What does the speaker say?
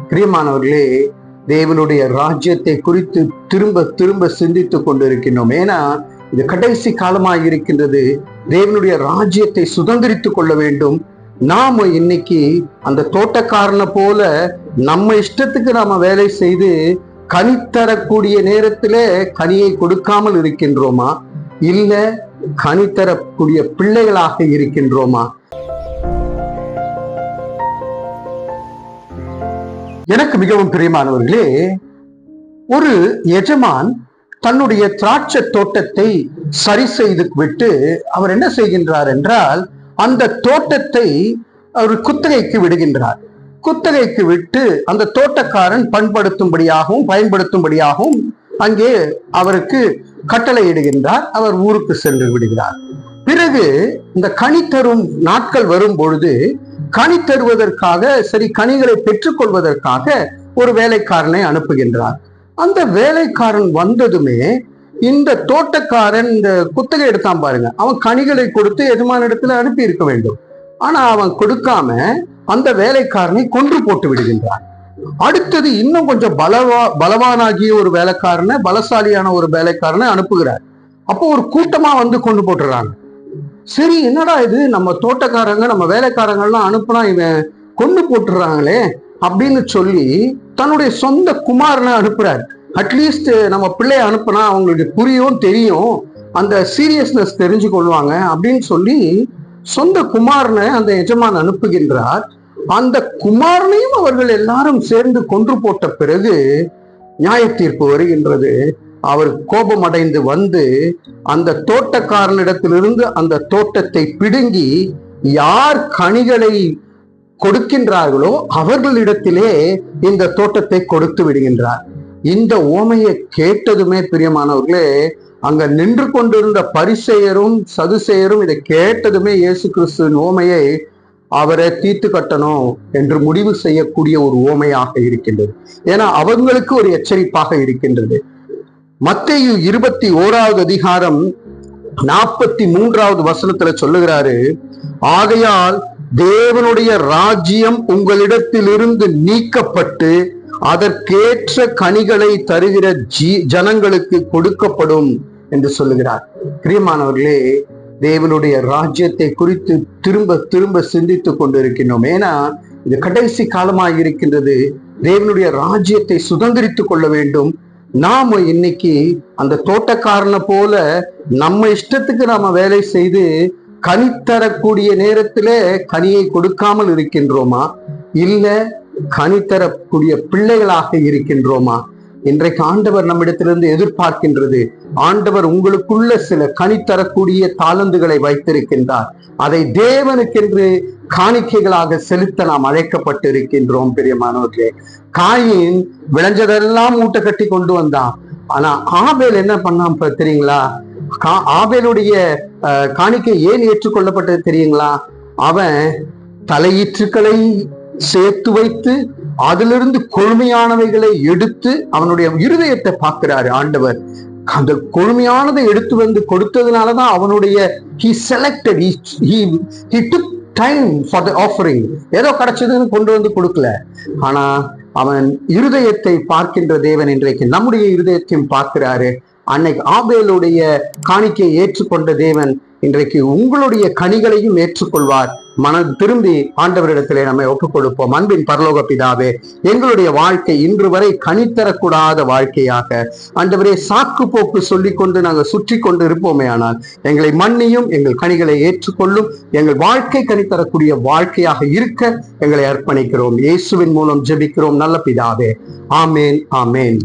பிரியமானவர்களே தேவனுடைய ராஜ்யத்தை குறித்து திரும்ப திரும்ப சிந்தித்துக் கொண்டிருக்கின்றோம். ஏன்னா இது கடைசி காலமாக இருக்கின்றது. தேவனுடைய ராஜ்யத்தை சுதந்திரித்துக் கொள்ள வேண்டும். நாம இன்னைக்கு அந்த தோட்டக்காரனை போல நம்ம இஷ்டத்துக்கு நாம வேலை செய்து கனி தரக்கூடிய நேரத்திலே கனியை கொடுக்காமல் இருக்கின்றோமா? இல்ல கனி தரக்கூடிய பிள்ளைகளாக இருக்கின்றோமா? எனக்கு மிகவும் பிரியமானவர்களே ஒரு எஜமான் தன்னுடைய திராட்சை தோட்டத்தை சரி செய்து விட்டு அவர் என்ன செய்கின்றார் என்றால் அந்த தோட்டத்தை அவர் குத்தகைக்கு விடுகின்றார். குத்தகைக்கு விட்டு அந்த தோட்டக்காரன் பண்படுத்தும்படியாகவும் பயன்படுத்தும்படியாகவும் அங்கே அவருக்கு கட்டளை இடுகின்றார் அவர் ஊருக்கு சென்று விடுகிறார். பிறகு இந்த கனி தரும் நாட்கள் வரும் பொழுது கனி தருவதற்காக சரி கனிகளை பெற்றுக்கொள்வதற்காக ஒரு வேலைக்காரனை அனுப்புகின்றார். அந்த வேலைக்காரன் வந்ததுமே இந்த தோட்டக்காரன் இந்த குத்தகை எடுத்தான் பாருங்க. அவன் கனிகளை கொடுத்து எஜமான இடத்துல அனுப்பி இருக்க வேண்டும். ஆனா அவன் கொடுக்காம அந்த வேலைக்காரனை கொன்று போட்டு விடுகின்றான். அடுத்தது இன்னும் கொஞ்சம் பலவா பலவானாகிய ஒரு வேலைக்காரனை பலசாலியான ஒரு வேலைக்காரனை அனுப்புகிறார். அப்போ ஒரு கூட்டமா வந்து கொண்டு போட்டுறாங்க. சரி என்னடா இது? நம்ம தோட்டக்காரங்க நம்ம வேலைக்காரங்கள்லாம் அனுப்புனா இவன் கொண்டு போட்டுறாங்களே அப்படின்னு சொல்லி தன்னுடைய சொந்த குமாரனை அனுப்புறாரு. அட்லீஸ்ட் நம்ம பிள்ளைய அனுப்புனா அவங்களுக்கு புரியும் தெரியும். அந்த சீரியஸ்னஸ் தெரிஞ்சு கொள்வாங்க அப்படின்னு சொல்லி சொந்த குமாரனை அந்த எஜமான் அனுப்புகின்றார். அந்த குமாரனையும் அவர்கள் எல்லாரும் சேர்ந்து கொன்று போட்ட பிறகு நியாய தீர்ப்பு வருகின்றது. அவர் கோபம் அடைந்து வந்து அந்த தோட்டக்காரனிடத்திலிருந்து அந்த தோட்டத்தை பிடுங்கி யார் கனிகளை கொடுக்கின்றார்களோ அவர்களிடத்திலே இந்த தோட்டத்தை கொடுத்து விடுகின்றார். இந்த ஓமையை கேட்டதுமே பிரியமானவர்களே அங்க நின்று கொண்டிருந்த பரிசெயரும் சதுசெயரும் இதை கேட்டதுமே இயேசு கிறிஸ்துவின் ஓமையை அவரை தீர்த்து கட்டணும் என்று முடிவு செய்யக்கூடிய ஒரு ஓமையாக இருக்கின்றது. ஏன்னா அவங்களுக்கு ஒரு எச்சரிப்பாக இருக்கின்றது. மத்தையு இருபத்தி ஓராவது அதிகாரம் நாற்பத்தி மூன்றாவது வசனத்துல சொல்லுகிறாரு ஆகையால் தேவனுடைய ராஜ்யம் உங்களிடத்திலிருந்து நீக்கப்பட்டு அதற்கேற்ற கனிகளை தருகிற ஜீ ஜனங்களுக்கு கொடுக்கப்படும் என்று சொல்லுகிறார். பிரியமானவர்களே தேவனுடைய ராஜ்யத்தை குறித்து திரும்ப திரும்ப சிந்தித்துக் கொண்டிருக்கின்றோம். ஏன்னா இது கடைசி காலமாக இருக்கின்றது. தேவனுடைய ராஜ்யத்தை சுதந்திரித்துக் கொள்ள வேண்டும். நாம இன்னைக்கு அந்த தோட்டக்காரனை போல நம்ம இஷ்டத்துக்கு நாம வேலை செய்து கனி தரக்கூடிய நேரத்திலே கனியை கொடுக்காமல் இருக்கின்றோமா? இல்ல கனி தரக்கூடிய பிள்ளைகளாக இருக்கின்றோமா? இன்றைக்கு ஆண்டவர் நம்மிடத்திலிருந்து எதிர்பார்க்கின்றது. ஆண்டவர் உங்களுக்குள்ள சில கனி தரக்கூடிய தாளந்துகளை வைத்திருக்கின்றார். அதை தேவனுக்கென்று காணிக்கைகளாக செலுத்த நாம் அழைக்கப்பட்டு இருக்கின்றோம் பெரியமானவர்களே காயின் விளைஞ்சதெல்லாம் மூட்டை கட்டி கொண்டு வந்தான். ஆனா ஆபேல் என்ன பண்ணான் இப்ப தெரியுங்களா? கா- ஆபேலுடைய காணிக்கை ஏன் ஏற்றுக்கொள்ளப்பட்டது தெரியுங்களா? அவன் தலையீற்றுக்களை சேர்த்து வைத்து அதிலிருந்து கொழுமையானவைகளை எடுத்து அவனுடைய இருதயத்தை பார்க்கிறாரு ஆண்டவர். அந்த கொழுமையானதை எடுத்து வந்து கொடுத்ததுனாலதான் அவனுடைய he selected he he time for the offering ஏதோ கிடைச்சதுன்னு கொண்டு வந்து கொடுக்கல. ஆனா அவன் இருதயத்தை பார்க்கின்ற தேவன் இன்றைக்கு நம்முடைய இருதயத்தையும் பார்க்கிறாரு. அன்னைக்கு ஆபேலுடைய காணிக்கையை ஏற்றுக்கொண்ட தேவன் இன்றைக்கு உங்களுடைய கனிகளையும் ஏற்றுக்கொள்வார். மனம் திரும்பி ஆண்டவரிடத்திலே நம்மை ஒப்புக் கொடுப்போம் அன்பின் பரலோக பிதாவே எங்களுடைய வாழ்க்கை இன்று வரை கணித்தரக்கூடாத வாழ்க்கையாக. ஆண்டவரே சாக்கு போக்கு சொல்லிக் கொண்டு நாங்கள் சுற்றி கொண்டு இருப்போமே ஆனால் எங்களை மன்னியும் எங்கள் கனிகளை ஏற்றுக்கொள்ளும் எங்கள் வாழ்க்கை கணித்தரக்கூடிய வாழ்க்கையாக இருக்க எங்களை அர்ப்பணிக்கிறோம். இயேசுவின் மூலம் ஜெபிக்கிறோம். நல்ல பிதாவே ஆமேன் ஆமேன்.